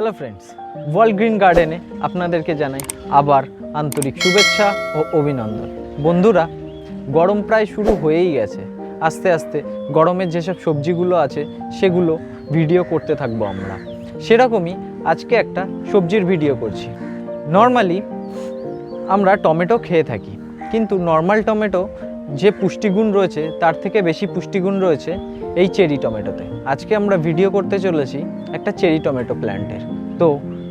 Hello friends world green গার্ডেনে আপনাদেরকে জানাই আবার আন্তরিক শুভেচ্ছা ও অভিনন্দন। বন্ধুরা, গরম প্রায় শুরু হয়েই গেছে। আস্তে আস্তে গরমের যেসব সবজিগুলো আছে, সেগুলো ভিডিও করতে থাকব আমরা। সেরকমই আজকে একটা সবজির ভিডিও করছি। নর্মালি আমরা টমেটো খেয়ে থাকি। কিন্তু নর্মাল টমেটো যে পুষ্টিগুণ রয়েছে, তার থেকে বেশি পুষ্টিগুণ রয়েছে এই চেরি টমেটোতে। আজকে আমরা ভিডিও করতে চলেছি একটা চেরি টমেটো প্ল্যান্টের। তো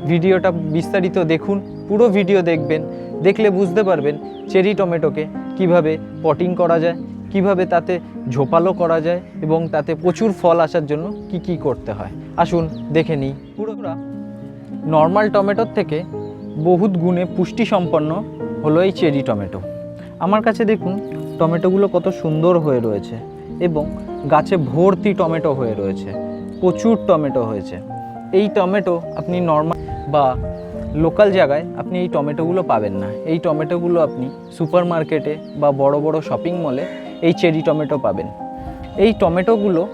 ভিডিওটা বিস্তারিত দেখুন, পুরো ভিডিও দেখবেন, দেখলে বুঝতে পারবেন চেরি টমেটোকে কীভাবে পটিং করা যায়, কীভাবে তাতে ঝোপালো করা যায় এবং তাতে প্রচুর ফল আসার জন্য কি কি করতে হয়। আসুন দেখে নিই। পুরোটা নর্মাল টমেটোর থেকে বহুত গুণে পুষ্টি সম্পন্ন হলো এই চেরি টমেটো। আমার কাছে দেখুন, টমেটোগুলো কত সুন্দর হয়ে রয়েছে। এবং গাছে ভর্তি টমেটো হয়ে রয়েছে, প্রচুর টমেটো হয়েছে। এই টমেটো আপনি নর্মাল বা লোকাল জায়গায় আপনি এই টমেটোগুলো পাবেন না। এই টমেটোগুলো আপনি সুপার মার্কেটে বা বড় বড় শপিং মলে এই চেরি টমেটো পাবেন। এই টমেটোগুলো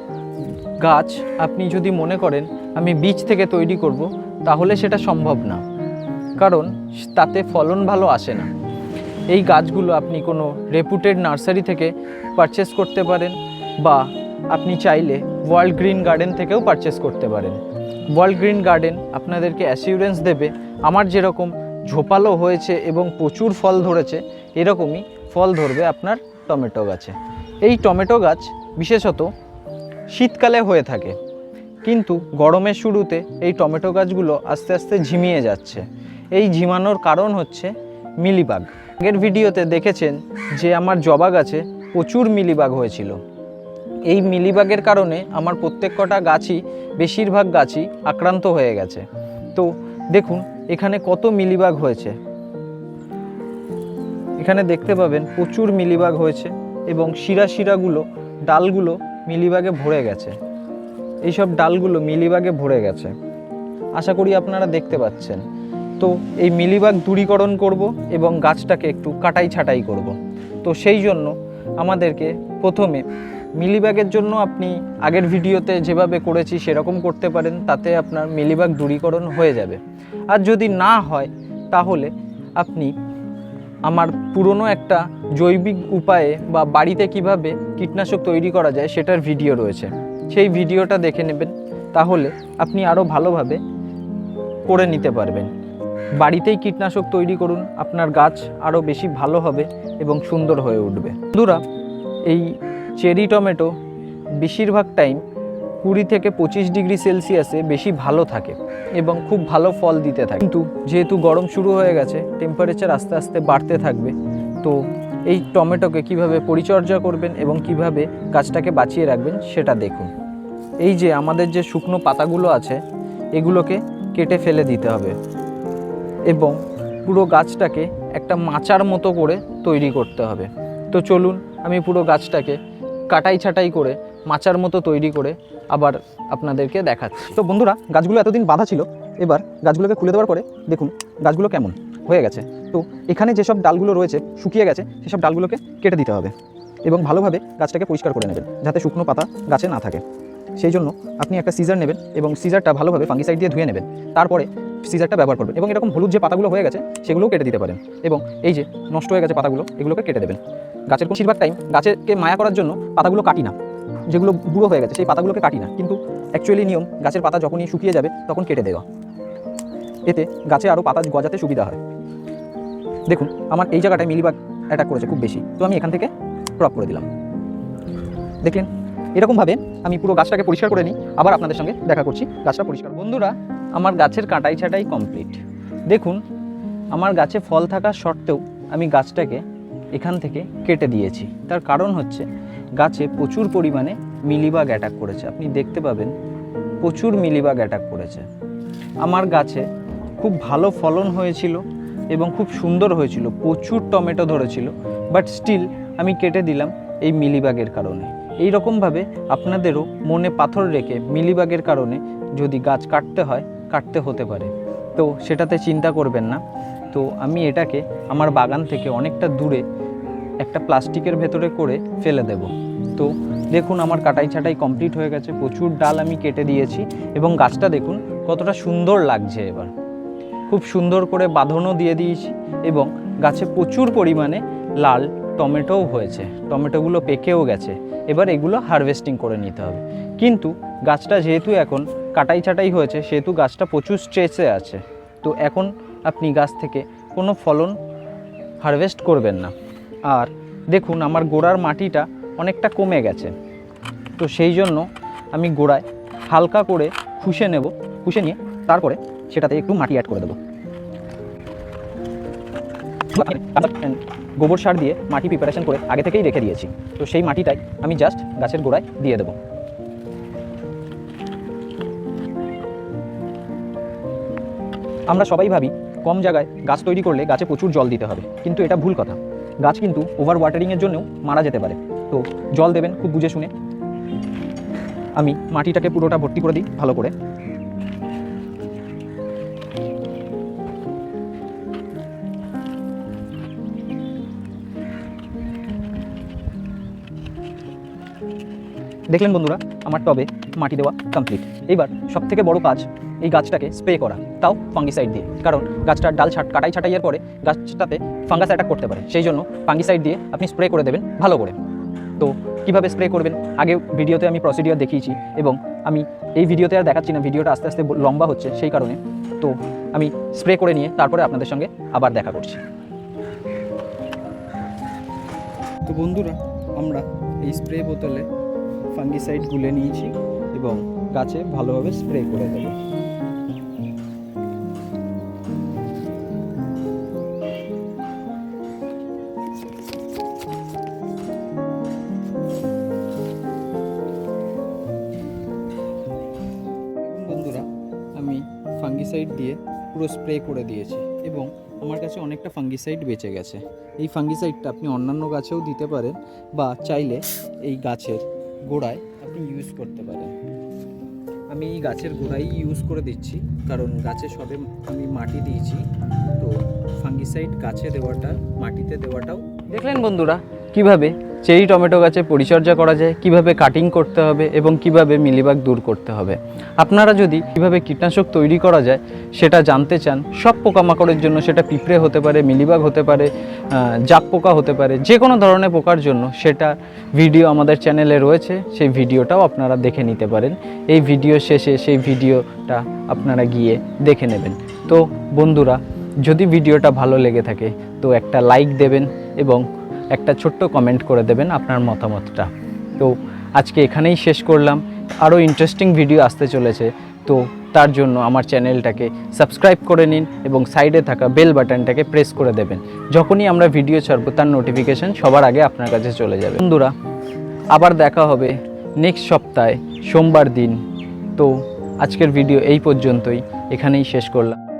গাছ আপনি যদি মনে করেন, আমি বীজ থেকে তৈরি করব, তাহলে সেটা সম্ভব না। কারণ তাতে ফলন ভালো আসে না। এই গাছগুলো আপনি কোনো রেপুটেড নার্সারি থেকে পারচেস করতে পারেন বা আপনি চাইলে ওয়ার্ল্ড গ্রিন গার্ডেন থেকেও পারচেস করতে পারেন। ওয়ার্ল্ড গ্রিন গার্ডেন আপনাদেরকে অ্যাসিউরেন্স দেবে, আমার যেরকম ঝোপালো হয়েছে এবং প্রচুর ফল ধরেছে, এরকমই ফল ধরবে আপনার টমেটো গাছে। এই টমেটো গাছ বিশেষত শীতকালে হয়ে থাকে, কিন্তু গরমের শুরুতে এই টমেটো গাছগুলো আস্তে আস্তে ঝিমিয়ে যাচ্ছে। এই ঝিমানোর কারণ হচ্ছে মিলিবাগ। আগের ভিডিওতে দেখেছেন যে আমার জবা গাছে প্রচুর মিলিবাগ হয়েছিল। এই মিলিবাগের কারণে আমার প্রত্যেক কটা গাছই, বেশিরভাগ গাছই আক্রান্ত হয়ে গেছে। তো দেখুন, এখানে কত মিলিবাগ হয়েছে। এখানে দেখতে পাবেন প্রচুর মিলিবাগ হয়েছে এবং শিরা শিরাগুলো, ডালগুলো মিলিবাগে ভরে গেছে। এইসব ডালগুলো মিলিবাগে ভরে গেছে। আশা করি আপনারা দেখতে পাচ্ছেন। তো এই মিলিবাগ দূরীকরণ করব এবং গাছটাকে একটু কাটাই ছাটাই করব। তো সেই জন্য আমাদেরকে প্রথমে মিলিবাগের জন্য আপনি আগের ভিডিওতে যেভাবে করেছি সেরকম করতে পারেন, তাতে আপনার মিলিবাগ দূরীকরণ হয়ে যাবে। আর যদি না হয়, তাহলে আপনি আমার পুরনো একটা জৈবিক উপায়ে বা বাড়িতে কীভাবে কীটনাশক তৈরি করা যায় সেটার ভিডিও রয়েছে। সেই ভিডিওটা দেখে নেবেন, তাহলে আপনি আরও ভালোভাবে করে নিতে পারবেন। বাড়িতেই কীটনাশক তৈরি করুন, আপনার গাছ আরও বেশি ভালো হবে এবং সুন্দর হয়ে উঠবে। বন্ধুরা, এই চেরি টমেটো বেশিরভাগ টাইম কুড়ি থেকে পঁচিশ ডিগ্রি সেলসিয়াসে বেশি ভালো থাকে এবং খুব ভালো ফল দিতে থাকে। কিন্তু যেহেতু গরম শুরু হয়ে গেছে টেম্পারেচার আস্তে আস্তে বাড়তে থাকবে, তো এই টমেটোকে কীভাবে পরিচর্যা করবেন এবং কীভাবে গাছটাকে বাঁচিয়ে রাখবেন সেটা দেখুন। এই যে আমাদের যে শুকনো পাতাগুলো আছে, এগুলোকে কেটে ফেলে দিতে হবে। এবং পুরো গাছটাকে একটা মাচার মতো করে তৈরি করতে হবে। তো চলুন, আমি পুরো গাছটাকে কাটাই ছাটাই করে, মাচার মতো তৈরি করে আবার আপনাদেরকে দেখাচ্ছি। তো বন্ধুরা, গাছগুলো এতদিন বাঁধা ছিল, এবার গাছগুলোকে খুলে দেওয়ার পরে দেখুন, গাছগুলো কেমন হয়ে গেছে। তো এখানে যেসব ডালগুলো রয়েছে, শুকিয়ে গেছে, সেসব ডালগুলোকে কেটে দিতে হবে এবং ভালোভাবে গাছটাকে পরিষ্কার করে নেবেন, যাতে শুকনো পাতা গাছে না থাকে। সেই জন্য আপনি একটা সিজার নেবেন এবং সিজারটা ভালোভাবে ফাঙ্গিসাইড দিয়ে ধুয়ে নেবেন। তারপরে সিজারটা ব্যবহার করবেন এবং এরকম হলুদ যে পাতাগুলো হয়ে গেছে, সেগুলোও কেটে দিতে পারেন। এবং এই যে নষ্ট হয়ে গেছে পাতাগুলো, এগুলোকে কেটে দেবেন। গাছের বেশিরভাগ টাইম গাছেকে মায়া করার জন্য পাতাগুলো কাটি না। যেগুলো বুড়ো হয়ে গেছে, সেই পাতাগুলোকে কাটি না। কিন্তু অ্যাকচুয়ালি নিয়ম, গাছের পাতা যখনই শুকিয়ে যাবে, তখন কেটে দেওয়া। এতে গাছে আরও পাতা গজাতে সুবিধা হয়। দেখুন, আমার এই জায়গাটায় মিলিবাগ অ্যাটাক করেছে খুব বেশি। তো আমি এখান থেকে ক্রপ করে দিলাম। দেখলেন? এরকমভাবে আমি পুরো গাছটাকে পরিষ্কার করে নিই। আবার আপনাদের সঙ্গে দেখা করছি। গাছটা পরিষ্কার। বন্ধুরা আমার গাছের কাটাই ছাটাই কমপ্লিট দেখুন, আমার গাছে ফল থাকা সত্ত্বেও আমি গাছটাকে এখান থেকে কেটে দিয়েছি। তার কারণ হচ্ছে, গাছে প্রচুর পরিমাণে মিলিবাগ অ্যাটাক করেছে। আপনি দেখতে পাবেন, প্রচুর মিলিবাগ অ্যাটাক করেছে। আমার গাছে খুব ভালো ফলন হয়েছিল এবং খুব সুন্দর হয়েছিল, প্রচুর টমেটো ধরেছিল বাট স্টিল আমি কেটে দিলাম এই মিলিবাগের কারণে। এই রকমভাবে আপনাদেরও মনে পাথর রেখে মিলিবাগের কারণে যদি গাছ কাটতে হয় কাটতে হতে পারে। তো সেটাতে চিন্তা করবেন না। তো আমি এটাকে আমার বাগান থেকে অনেকটা দূরে একটা প্লাস্টিকের ভেতরে করে ফেলে দেব। তো দেখুন আমার কাটাই ছাটাই কমপ্লিট হয়ে গেছে। প্রচুর ডাল আমি কেটে দিয়েছি এবং গাছটা দেখুন কতটা সুন্দর লাগছে এবার। খুব সুন্দর করে বাঁধনও দিয়ে দিয়েছি এবং গাছে প্রচুর পরিমাণে লাল টমেটোও হয়েছে। টমেটোগুলো পেকেও গেছে। এবার এগুলো হারভেস্টিং করে নিতে হবে। কিন্তু গাছটা যেহেতু এখন কাটাই ছাটাই হয়েছে, সেহেতু গাছটা প্রচুর স্ট্রেসে আছে। তো এখন আপনি গাছ থেকে কোনো ফলন হারভেস্ট করবেন না। আর দেখুন, আমার গোড়ার মাটিটা অনেকটা কমে গেছে। তো সেই জন্য আমি গোড়ায় হালকা করে খুশে নেব, খুশে নিয়ে তারপরে সেটাতে একটু মাটি অ্যাড করে দেবো। গোবর সার দিয়ে মাটি প্রিপারেশন করে আগে থেকেই রেখে দিয়েছি। তো সেই মাটিটাই আমি জাস্ট গাছের গোড়ায় দিয়ে দেবো। আমরা সবাই ভাবি, কম জায়গায় গাছ তৈরি করলে গাছে প্রচুর জল দিতে হবে। কিন্তু এটা ভুল কথা। গাছ কিন্তু ওভার ওয়াটারিংয়ের জন্যও মারা যেতে পারে। তো জল দেবেন খুব বুঝে শুনে। আমি মাটিটাকে পুরোটা ভর্তি করে দিই, ভালো করে। দেখলেন বন্ধুরা, আমার টবে মাটি দেওয়া কমপ্লিট এবার সব থেকে বড় কাজ এই গাছটাকে স্প্রে করা, তাও ফাঙ্গিসাইড দিয়ে। কারণ গাছটার ডাল ছাট কাটাই ছাটাইয়ের পরে গাছটাতে ফাঙ্গাস অ্যাটাক করতে পারে। সেই জন্য ফাঙ্গিসাইড দিয়ে আপনি স্প্রে করে দেবেন ভালো করে। তো কীভাবে স্প্রে করবেন? আগে ভিডিওতে আমি প্রসিডিওর দেখিয়েছি এবং আমি এই ভিডিওতে আর দেখাচ্ছি না, ভিডিওটা আস্তে আস্তে লম্বা হচ্ছে সেই কারণে। তো আমি স্প্রে করে নিয়ে তারপরে আপনাদের সঙ্গে আবার দেখা করছি। তো বন্ধুরা, আমরা এই স্প্রে বোতলে ফাঙ্গিসাইড গুলে নিয়েছি। এবং গাছে ভালোভাবে স্প্রে করে দেবো। আমি ফাঙ্গিসাইড দিয়ে পুরো স্প্রে করে দিয়েছি এবং আমার কাছে অনেকটা ফাঙ্গিসাইড বেঁচে গেছে। এই ফাঙ্গিসাইডটা আপনি অন্যান্য গাছেও দিতে পারেন বা চাইলে এই গাছের গোড়ায় আপনি ইউজ করতে পারেন। আমি গাছের গোড়াই ইউজ করে দিচ্ছি, কারণ গাছে সবে আমি মাটি দিয়েছি। তো ফাঙ্গিসাইড গাছে দেওয়াটা, মাটিতে দেওয়াটাও দেখলেন বন্ধুরা, কীভাবে? চেরি টমেটো গাছে পরিচর্যা করা যায়, কীভাবে কাটিং করতে হবে এবং কীভাবে মিলিবাগ দূর করতে হবে। আপনারা যদি কীভাবে কীটনাশক তৈরি করা যায়, সেটা জানতে চান, সব পোকামাকড়ের জন্য সেটা পিঁপড়ে হতে পারে, মিলিবাগ হতে পারে জাপ পোকা হতে পারে যে কোনো ধরনের পোকার জন্য সেটা ভিডিও আমাদের চ্যানেলে রয়েছে, সেই ভিডিওটাও আপনারা দেখে নিতে পারেন। এই ভিডিও শেষে সেই ভিডিওটা আপনারা গিয়ে দেখে নেবেন। তো বন্ধুরা, যদি ভিডিওটা ভালো লেগে থাকে, তো একটা লাইক দেবেন এবং একটা ছোট্ট কমেন্ট করে দেবেন আপনার মতামতটা। তো আজকে এখানেই শেষ করলাম। আরও ইন্টারেস্টিং ভিডিও আসতে চলেছে। তো তার জন্য আমার চ্যানেলটাকে সাবস্ক্রাইব করে নিন এবং সাইডে থাকা বেল বাটনটাকে প্রেস করে দেবেন। যখনই আমরা ভিডিও ছাড়বো, তার নোটিফিকেশন সবার আগে আপনার কাছে চলে যাবে। বন্ধুরা, আবার দেখা হবে নেক্সট সপ্তাহে, সোমবার দিন। তো আজকের ভিডিও এই পর্যন্তই। এখানেই শেষ করলাম।